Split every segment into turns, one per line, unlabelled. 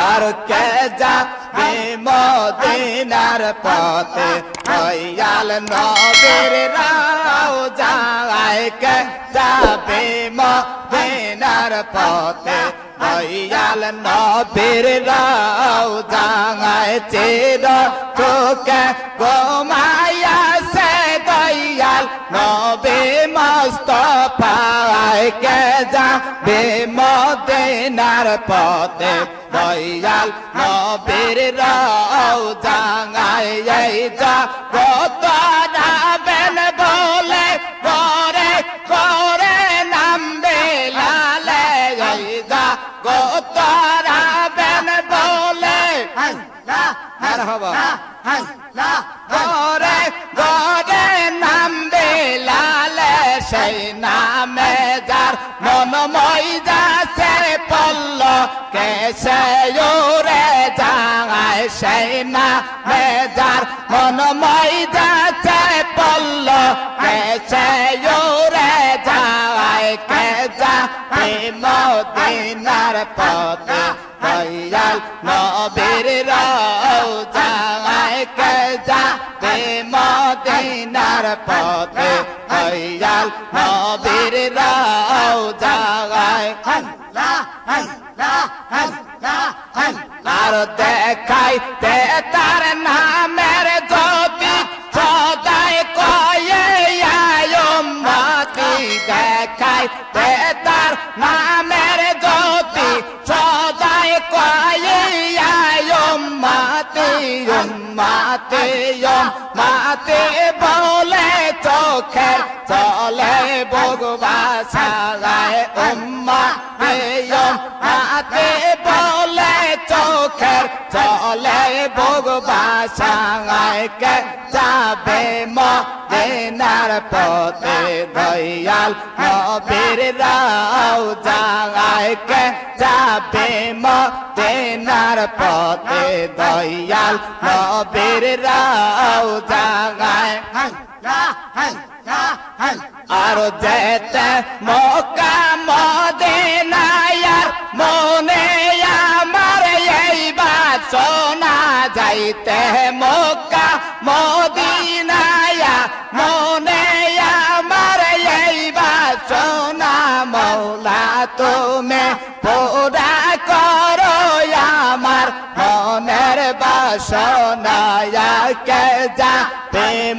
আর কে যাবে মদিনার পথে দয়াল নবীর রাও যায় কে যাবে মদিনার পথে দয়াল নবীর রাও যায় চির তোকে গোমায়া সে দয়াল নবে মস্তফায় কে যাবে মদিনার পথে দয়াল নবীর রাও জাঙায় এই যা কত যাবেন বলে করে করে নামবে লালে যা কত যাবেন বলে নামবে লালে সেই নামে যার মন মইদাসে পল্ল কেসে ওরে যাঙায় সেই নামে যার মন মইদাসে পল্ল কেসে ওরে যাঙায় কে যা মদিনার পথে দয়াল নবীর রাও জাগায় কে যাবে মদিনার পথে দয়াল নবীর রাও আর দেখাইতে তার নামের যদি সদাই কয়ে মাতি দেখাইতে তার নামের যদি সদাই কয়ে মাতি মাতে মাতে বলে চোখের চলে ভগবা সাগায় উম্মা মদিনার পথে দয়াল নবীর রাও জাগায় যাবে মদিনার পথে দয়াল নবীর রাও জাগায়। আর যেতে মক্কা মদিনায়ার মনে আমার এই বাসনা যাইতে মক্কা তুমি পুরা করো আমার মনের বাসনা কে যা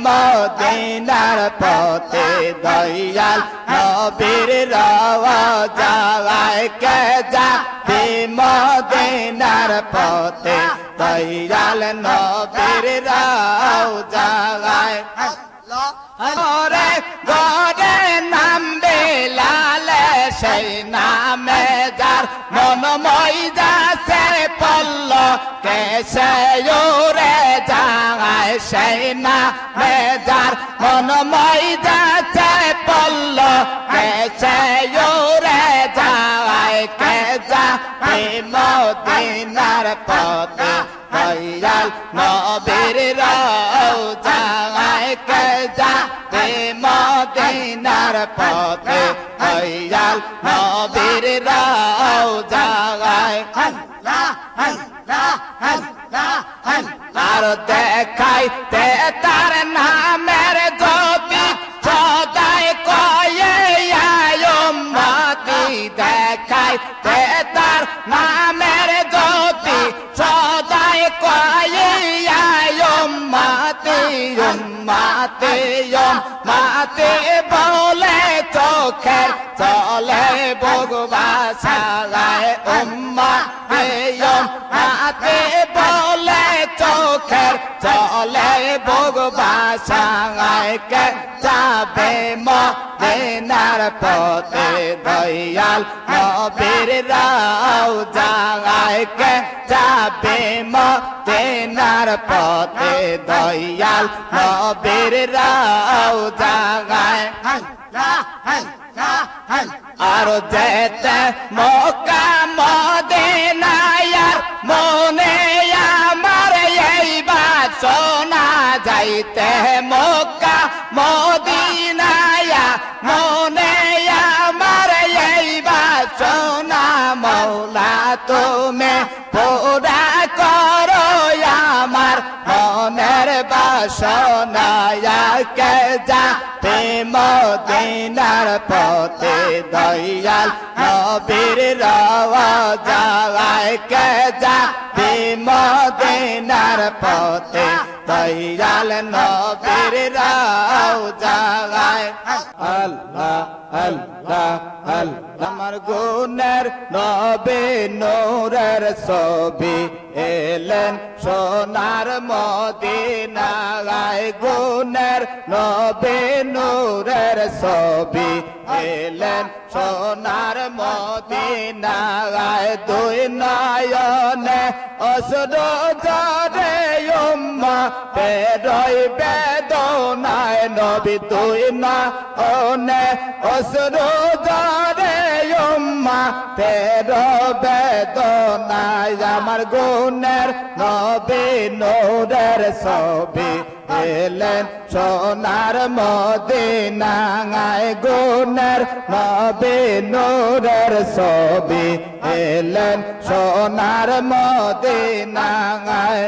মদিনার পথে দয়াল নবীর রওয়া যাওয়ায় কে যা মদিনার পথে দয়াল নবীর রাও যাওয়ায় গরে সেই নামে যার মন মইদাসে পল্ল কেসে ওরে যাঙায় সেই নামে যার মন মইদাসে পল্ল কেসে ওরে যাওয়ায় কে যা মদিনার পথে দয়াল নবীর রাও যাওয়ায় কে যা মদিনার পথে দয়াল নবীর রাও যাওয়ায় আর দেখাইতে তার নামের যদি সদাই কয়ে মাতি দেখাইতে তার নামের যদি সদাই কয়ে মাতি মাতে মাতে চোখের চলে ভগবা সাগায় কে যাবে মদিনার পথে দয়াল নবীর রাও জাগায় কে যাবে মদিনার পথে দয়াল নবীর রাও জাগায় আর যেতে মক্কা মদিনায়ার মনে যাইতে মক্কা, মদিনায়া মনে আমার এই বাসনা মৌলা, তুমি পুরা করো আমার মনের বাসনা। কে যা মদিনার পথে দয়াল, নবীর রওয়া যায় কে যা মদিনার পথে আমার গুণের নবে নূরের ছবি এলেন সোনার মদিনায়। গুণের নবে নূরের ছবি এলেন সোনার মদিনায় দুই নয়নে অসুর জরে উম্মা পেরই বেদনায় নবী দুই নয়নে অসুর জরে উম্মা পের বেদনায় আমার গুণের নবী নূরের ছবি। এলেন সোনার মদিনায় গুণের নবী নূরের ছবি এলেন সোনার মদিনায়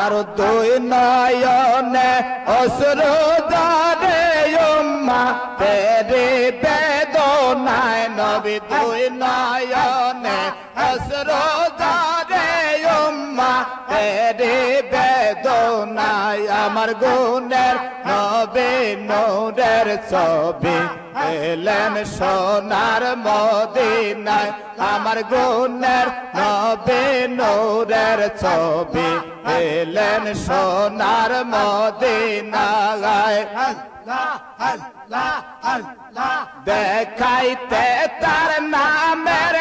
আর দুই নয়নে অসুর দারে উম্মা, তেরে বেদনায় নবী দুই নয়নে তেরে বেদনায় আমার গুণের নবে নূরের ছবি। এলেন সোনার মদিনায় আমার গুণের নবে নূরের ছবি। এলেন সোনার মদিনায় দেখাইতে তার নামের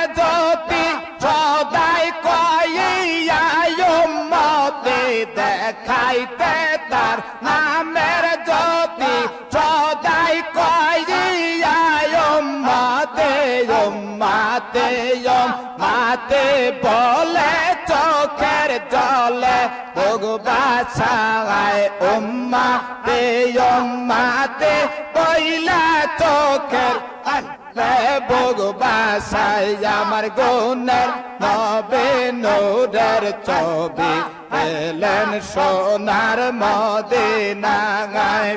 ভগবাসায় উম্মা তে মাতে পইলা চোখের বাসায় আমার গুণের নবে নোরের ছবি এলেন সোনার মদিনায়।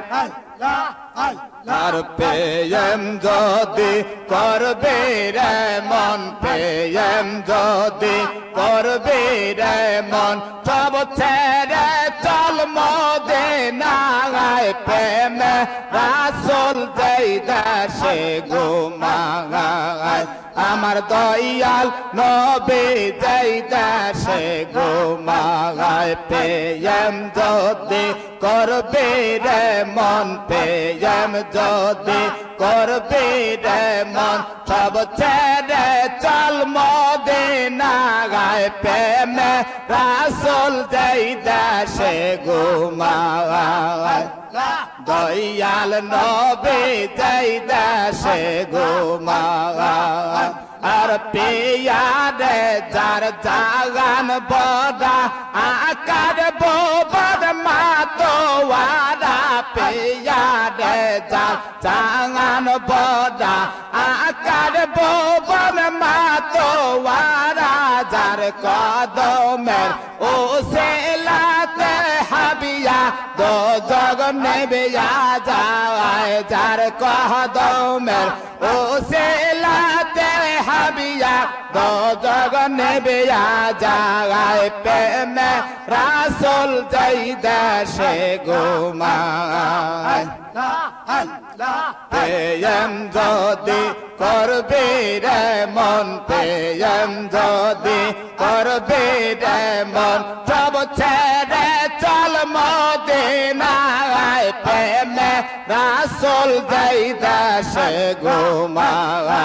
আর পেয়ম যদি করবে রে মন পেয়ম যদি করবে রে মন, সব ছেড়ে চল মদে নাগায় রাসুল দাসে দেশে ঘুমাগায় আমার দয়াল নবে যেই দেশে ঘুমাগায় পেয়ম যদি করবে রে মন পেয়ম যদি করবে রে মন, সব ছেড়ে চল মদে নাগায় প্রেমে রাসুল যেই দেশে ঘুমাগায়। দয়াল নবে যাই দাসে গোমাগান আর পেয়ারে যার জাগান বড়া আকার বোবর মাতোয়ারা। পেয়ারে যার জাগান বড়া আকার বোবর মাতোয়ারা। যার কদমের ও সেলাতে কদমের ও সেলাতে হাবিয়া দো জগ নেবে যায় প্রেমে রাসুল যাই দেশে গোমায়। যদি করবে রে মন পেয়ম যদি করবে রে মন, সব ছেড়ে চল প্রেমে রাসুল যাই দেশে ঘুমাওয়া।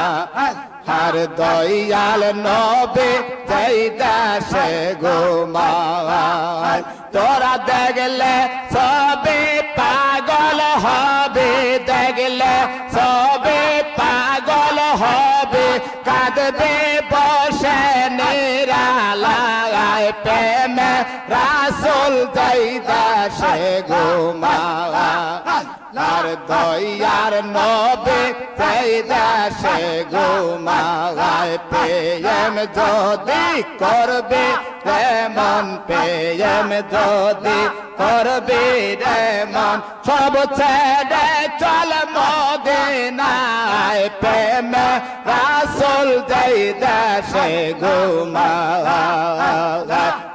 আর দয়াল নবে যাই দেশে ঘুমাওয়া। তোরা দেখলে সবে পাগল হবে, দেখলে সবে পাগল হবে। কাঁদবে, বসে নিরালায় প্রেমে। রাসুল যাই দাসে আর দয়ার নবে সেই দেশে ঘুমায় পেয়েম যদি করবে রেমন পেয়েম যদি করবে রেমন সব ছেড়ে চল মদিনায়। প্রেম রাসুল যেই দেশে ঘুমায়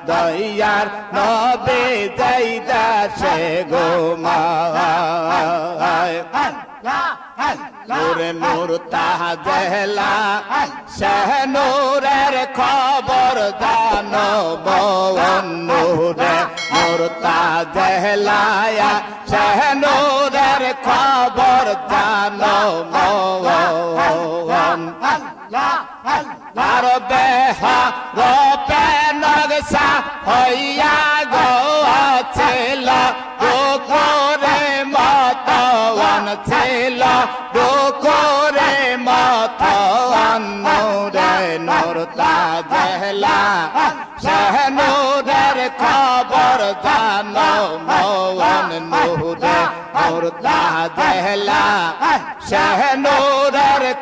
দয়ার নবে যেই দেশে ঘুমায় নূরে নূর তাজেলা শেহনুরের খবর জানো বন নূরে নূর তাজেলায়া শেহনুরের খবর জানো মন আর বেহা রূপে নকশা হইয়া গো ছিল দুকুরে মতন ছিল দুকুরে মতন নূরে নূর তাজেলা শাহনুরের খবর জানো মৌন নূরে নূর তাজেলা শাহনুরের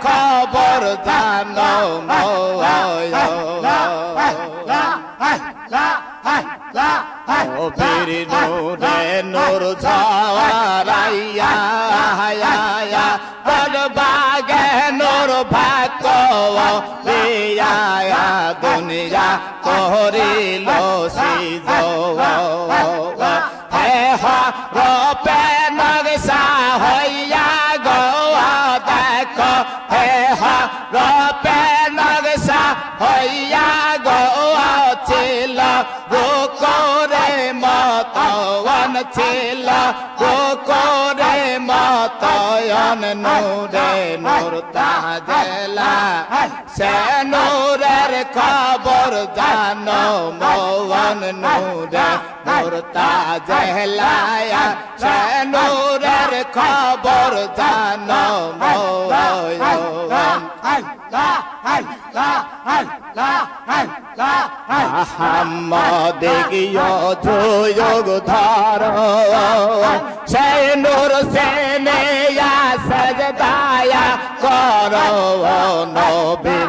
খবর জানো ও বীর নূরে নূর ঝাওয়ারাইয়া হায়া তর বাগে নূর ভাগ রিয়া দুনিয়া করিল সিজ হে হা হা রূপে নকশা হইয়া গো ছিল গোকরে মতন ছিল গোকরে মতয়ন নূরে নূর তাজেলা সে নূরের খবর জানো মৌন নূরে নূর তাজেলায়া সে নূরের খবর জানো মৌন গিয় যোগ ধর সেই নূর সেনে সজদায়া কর নবীর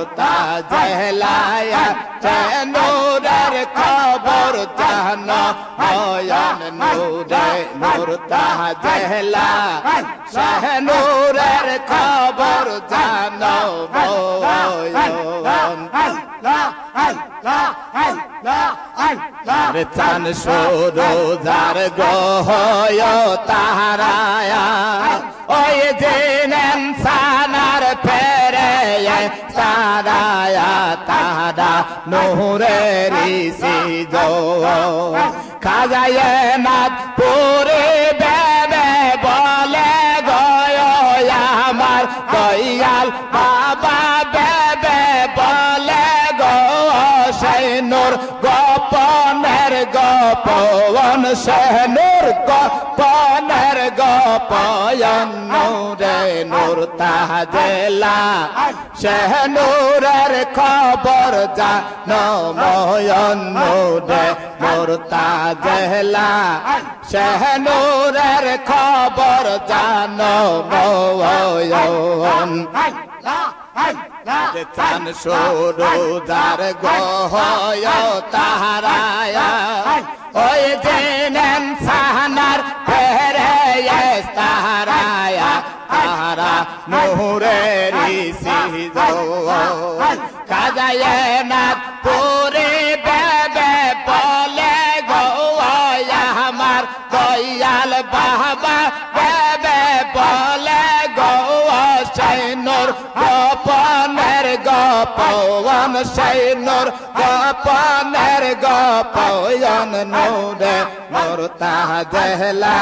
নূর তাজলায়া নূরের খবর জানো হয়ন নূরে নূর তাজলা শাহ নূরের খবর জানো চান সরো যার গহয় তাহারায়া, ওই জেনেন সানার ফেরে সারায়া তাহারা নহরের সিজ খাজায় নাথ পুরে বেবে বলে গয় আমার দয়াল বাবা। বেবে বলে গো গোপনের গোপন সৈনুর গোপনের গোপয়ন নূরে নূর তাজেলা শেহনুরের খবর জানো ময়ন নূরে নূর তাজেলা শেহনুরের খবর জানো ময়ন চান গহয় তাহারায়া ওই জেনেন সাহানার ফেরে তারা নহরের কাজায় না তোরে বেবে তলে গৌয়া আমার দয়াল বাবা। বেবে বলে গৌয়া সৈনর গপনের গপন সৈনর গপনের গপয়ন নৌ নূর তাজেলা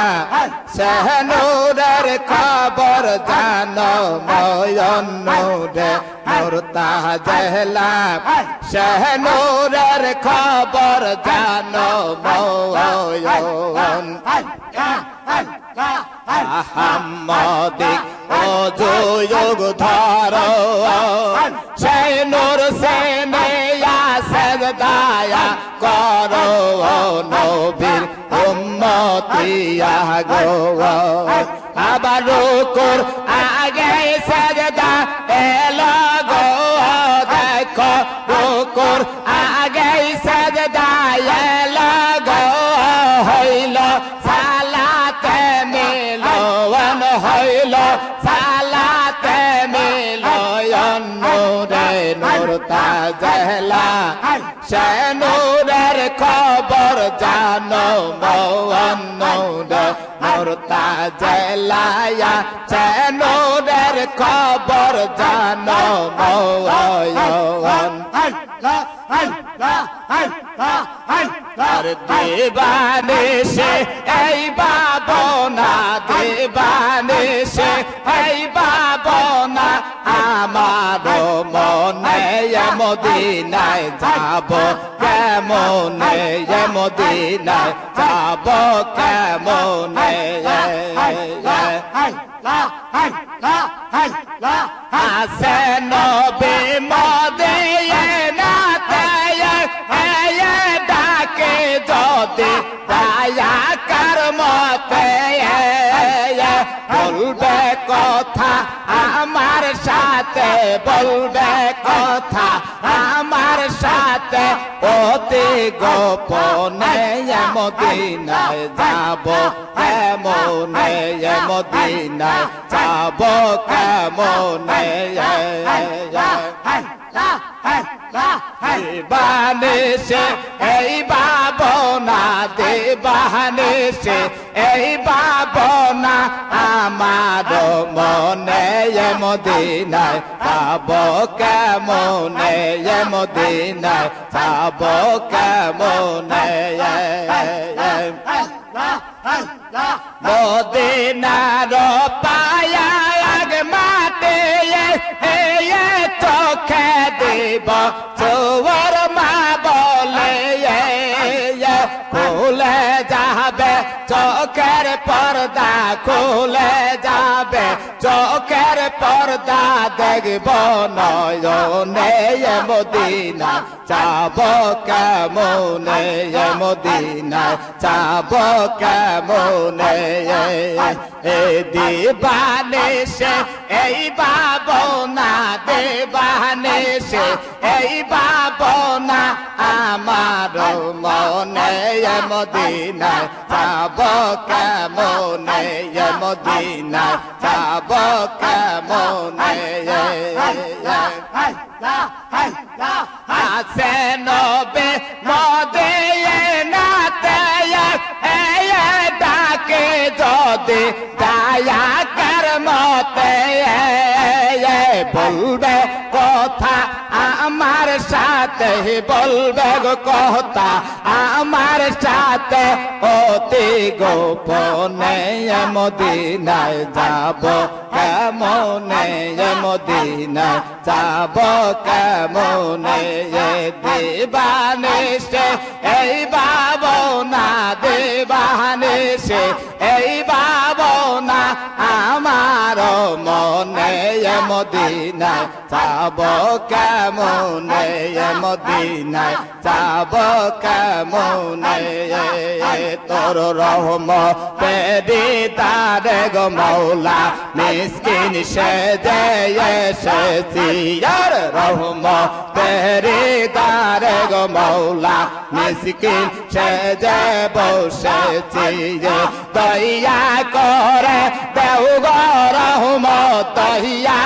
সেহ নূরের খবর জানো ময়ন নূরে নূর তাজেলা সেহ নূরের খবর জানো ময়ন আহাম্মদিক ও যোগ ধর, সেই নূর সজদায়া করো নবীর উম্মতিয়া গো আবার রুকুর তাজলা সে খবর জানো মৌন নূর নূর তাজলায়া খবর জানো মৌন আর দেবানে সে এই বাবনা মদিনায় যাব, কেমনে মদিনায় যাব, কেমনে আসে নবে মদে নাতে ডাকে যদি, দয়া কর মতে বলবে কথা, আমার সাথে বলবে কথা, আমার সাথে অতি গোপনে মদিনায় যাব কেমনে মদিনায় যাব, কেমনে বানিসে এই বাবনা দেবানে সে এই বাবনা আমার মনে মদিনায় যাব কেমনে মদিনায় যাব কেমনে মদিনার পায়া মাতে চোখে দেব চোর চোখের পর্দা খুলে যাবে, চোখের পর্দা দেখব নয়নে মদিনা চাব কেমনে মদিনা চাব কেমনে এ দিবানে সে এই বাবনা দেবানে সে, এই বাবনা আমার মনে মদিনায় যাব কেমনে, মদিনায় যাব কেমনে আসে নবে মদে নাতে ডাকে যদি দয়া সাথে বলবে গো কথা, আমার সাথে অতি গোপনে মদিনায় যাব। কেমনে মদিনায় যাব, কেমনে দেবানে এই বাবনা দেবানে মদিনায় যাব কেমনে? মদিনায় যাব কেমনে? তোর রহম পেরি তারে গো মৌলা মিসকিন সে যে এসেছি, আর রহম পেরি তারে গো মৌলা মিসকিন সে যে বসেছি দয়া করে দেও গো রহম, দয়া